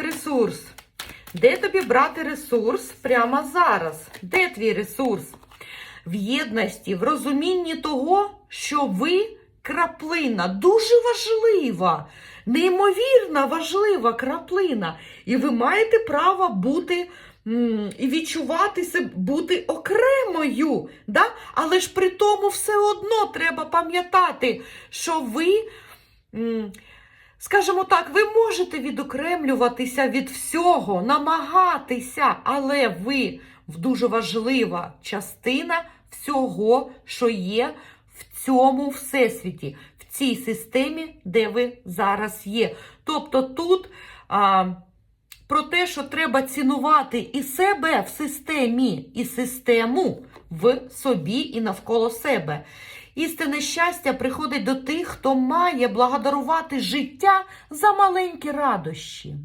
Ресурс. Де тобі брати ресурс прямо зараз? Де твій ресурс? В єдності, в розумінні того, що ви краплина дуже важлива, неймовірно важлива краплина. І ви маєте право бути і себе, бути окремою. Да? Але ж при тому все одно треба пам'ятати, що ви. Скажімо так, ви можете відокремлюватися від всього, намагатися, але ви дуже важлива частина всього, що є в цьому всесвіті, в цій системі, де ви зараз є. Тобто тут а, про те, що треба цінувати і себе в системі, і систему в собі і навколо себе. Істинне щастя приходить до тих, хто має благодарувати життя за маленькі радощі.